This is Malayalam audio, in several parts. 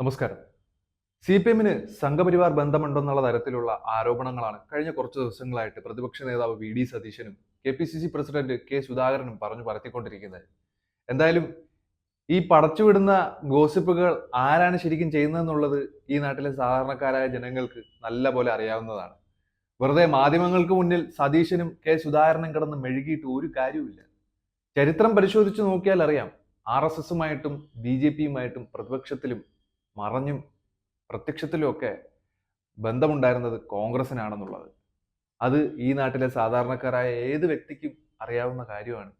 നമസ്കാരം. സി പി എമ്മിന് സംഘപരിവാർ ബന്ധമുണ്ടെന്നുള്ള തരത്തിലുള്ള ആരോപണങ്ങളാണ് കഴിഞ്ഞ കുറച്ച് ദിവസങ്ങളായിട്ട് പ്രതിപക്ഷ നേതാവ് വി ഡി സതീശനും K P C C president K സുധാകരനും പറഞ്ഞു പരത്തിക്കൊണ്ടിരിക്കുന്നത്. എന്തായാലും ഈ പടച്ചുവിടുന്ന ഗോസിപ്പുകൾ ആരാണ് ശരിക്കും ചെയ്യുന്നതെന്നുള്ളത് ഈ നാട്ടിലെ സാധാരണക്കാരായ ജനങ്ങൾക്ക് നല്ല പോലെ അറിയാവുന്നതാണ്. വെറുതെ മാധ്യമങ്ങൾക്ക് മുന്നിൽ സതീശനും കെ സുധാകരനും കിടന്ന് മെഴുകിയിട്ട് ഒരു കാര്യവുമില്ല. ചരിത്രം പരിശോധിച്ച് നോക്കിയാൽ അറിയാം. ആർ എസ് എസുമായിട്ടും ബി ജെ പിയുമായിട്ടും പ്രതിപക്ഷത്തിലും മറഞ്ഞും പ്രത്യക്ഷത്തിലും ഒക്കെ ബന്ധമുണ്ടായിരുന്നത് കോൺഗ്രസിനാണെന്നുള്ളത്. അത് ഈ നാട്ടിലെ സാധാരണക്കാരായ ഏത് വ്യക്തിക്കും അറിയാവുന്ന കാര്യമാണ്.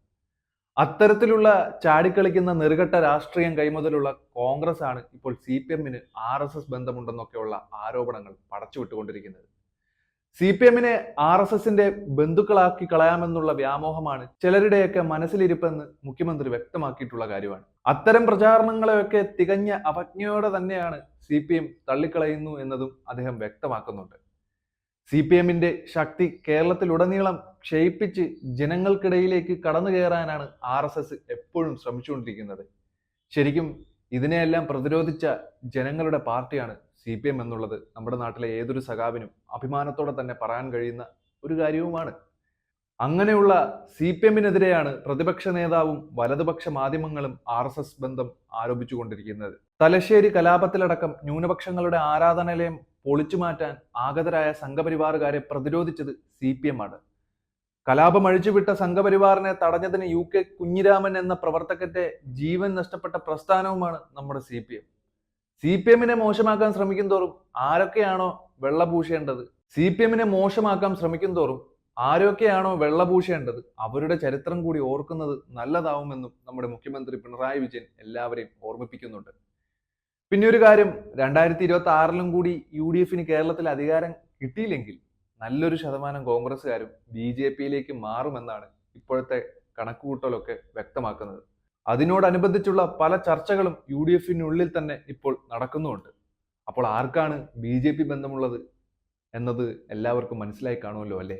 അത്തരത്തിലുള്ള ചാടിക്കളിക്കുന്ന നെറുകെട്ട രാഷ്ട്രീയം കൈമുതലുള്ള കോൺഗ്രസ് ആണ് ഇപ്പോൾ സി പി എമ്മിന് ആർ എസ് എസ് ബന്ധമുണ്ടെന്നൊക്കെയുള്ള ആരോപണങ്ങൾ പടച്ചുവിട്ടുകൊണ്ടിരിക്കുന്നത്. സി പി എമ്മിനെ ആർ എസ് എസിന്റെ ബന്ധുക്കളാക്കി കളയാമെന്നുള്ള വ്യാമോഹമാണ് ചിലരുടെയൊക്കെ മനസ്സിലിരിപ്പെന്ന് മുഖ്യമന്ത്രി വ്യക്തമാക്കിയിട്ടുള്ള കാര്യമാണ്. അത്തരം പ്രചാരണങ്ങളെയൊക്കെ തികഞ്ഞ അവജ്ഞയോടെ തന്നെയാണ് സി പി എം തള്ളിക്കളയുന്നു എന്നതും അദ്ദേഹം വ്യക്തമാക്കുന്നുണ്ട്. സി പി എമ്മിന്റെ ശക്തി കേരളത്തിലുടനീളം ക്ഷയിപ്പിച്ച് ജനങ്ങൾക്കിടയിലേക്ക് കടന്നു കയറാനാണ് ആർ എസ് എസ് എപ്പോഴും ശ്രമിച്ചുകൊണ്ടിരിക്കുന്നത്. ശരിക്കും ഇതിനെയെല്ലാം പ്രതിരോധിച്ച ജനങ്ങളുടെ പാർട്ടിയാണ് സി പി എം എന്നുള്ളത് നമ്മുടെ നാട്ടിലെ ഏതൊരു സഖാവിനും അഭിമാനത്തോടെ തന്നെ പറയാൻ കഴിയുന്ന ഒരു കാര്യവുമാണ്. അങ്ങനെയുള്ള സി പി എമ്മിനെതിരെയാണ് പ്രതിപക്ഷ നേതാവും വലതുപക്ഷ മാധ്യമങ്ങളും ആർ എസ് എസ് ബന്ധം ആരോപിച്ചുകൊണ്ടിരിക്കുന്നത്. തലശ്ശേരി കലാപത്തിലടക്കം ന്യൂനപക്ഷങ്ങളുടെ ആരാധനാലയം പൊളിച്ചു മാറ്റാൻ ആഗതരായ സംഘപരിവാറുകാരെ പ്രതിരോധിച്ചത് സി പി എം ആണ്. കലാപം അഴിച്ചുവിട്ട സംഘപരിവാറിനെ തടഞ്ഞതിന് യു കെ കുഞ്ഞിരാമൻ എന്ന പ്രവർത്തകന്റെ ജീവൻ നഷ്ടപ്പെട്ട പ്രസ്ഥാനവുമാണ് നമ്മുടെ C P M. C P എമ്മിനെ മോശമാക്കാൻ ശ്രമിക്കും തോറും ആരൊക്കെയാണോ വെള്ളപൂശേണ്ടത് സി പി എമ്മിനെ മോശമാക്കാൻ ശ്രമിക്കും തോറും ആരൊക്കെയാണോ വെള്ളപൂശേണ്ടത് അവരുടെ ചരിത്രം കൂടി ഓർക്കുന്നത് നല്ലതാവുമെന്നും നമ്മുടെ മുഖ്യമന്ത്രി പിണറായി വിജയൻ എല്ലാവരെയും ഓർമ്മിപ്പിക്കുന്നുണ്ട്. പിന്നെ ഒരു കാര്യം രണ്ടായിരത്തി ഇരുപത്തി ആറിലും കൂടി യു ഡി എഫിന് കേരളത്തിൽ അധികാരം കിട്ടിയില്ലെങ്കിൽ നല്ലൊരു ശതമാനം കോൺഗ്രസ്സുകാരും ബി ജെ പിയിലേക്ക് മാറുമെന്നാണ് ഇപ്പോഴത്തെ കണക്കുകൂട്ടലൊക്കെ വ്യക്തമാക്കുന്നത്. അതിനോടനുബന്ധിച്ചുള്ള പല ചർച്ചകളും യു ഡി എഫിനുള്ളിൽ തന്നെ ഇപ്പോൾ നടക്കുന്നുണ്ട് അപ്പോൾ ആർക്കാണ് ബി ജെ പി ബന്ധമുള്ളത് എന്നത് എല്ലാവർക്കും മനസ്സിലായി കാണുമല്ലോ അല്ലേ?